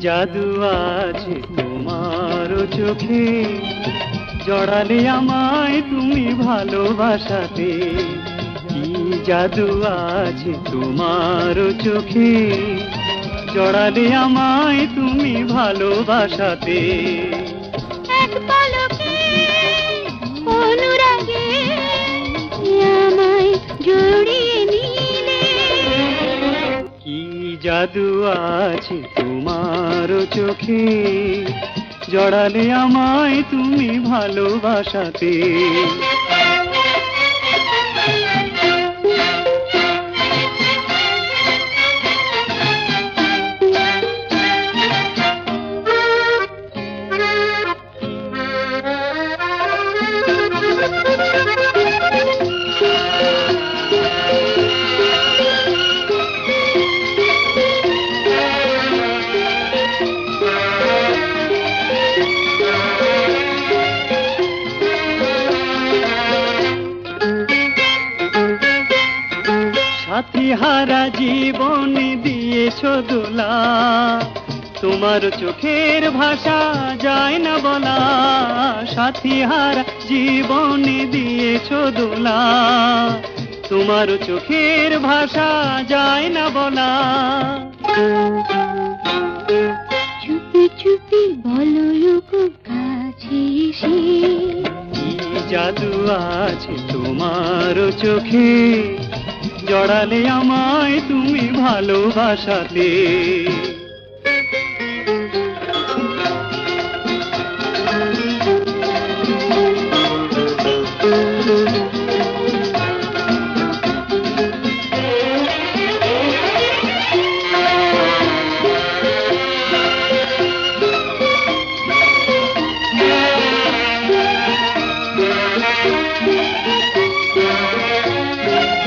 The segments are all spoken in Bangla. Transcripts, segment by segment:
জাদু আছে তোমার চোখে। জড়ালে আমায় তুমি ভালোবাসাতে। কি জাদু আছে তোমার চোখে? জড়ালে আমায় তুমি ভালোবাসাতে। জাদু আছে তোমার চোখে। জড়ালে আমায় তুমি ভালোবাসাতে। সাথী হারা জীবন দিয়েছ দোলা। তোমার চোখের ভাষা যায় না বলা। সাথী হারা জীবন দিয়েছ দোলা। তোমার চোখের ভাষা যায় না বলা। চুপি চুপি বলো কাছে এসে। জাদু আছে তোমার চোখে? জড়ালে আমায় তুমি ভালোবাসাতে।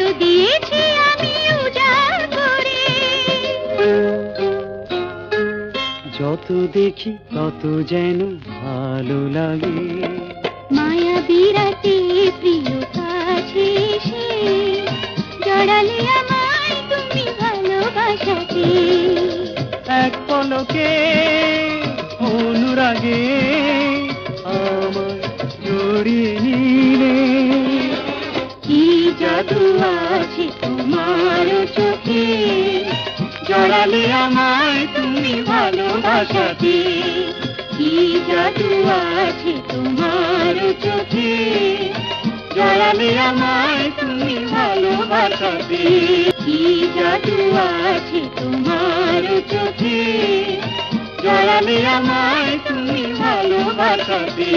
সবই দিয়েছি আমি উজাড় করে। যত দেখি তত যেন ভালো লাগে। মায়া বিরাতে প্রিয় কাছে জড়ালে আমায় তুমি ভালোবাসাতে। এক পলকে অনুরাগে জড়ালে আমায় তুমি ভালোবাসাতে কি জাদু আছে তোমার চোখে? জড়ালে আমায় তুমি ভালোবাসাতে কি জাদু আছে তোমার চোখে? জড়ালে আমায় তুমি ভালোবাসাতে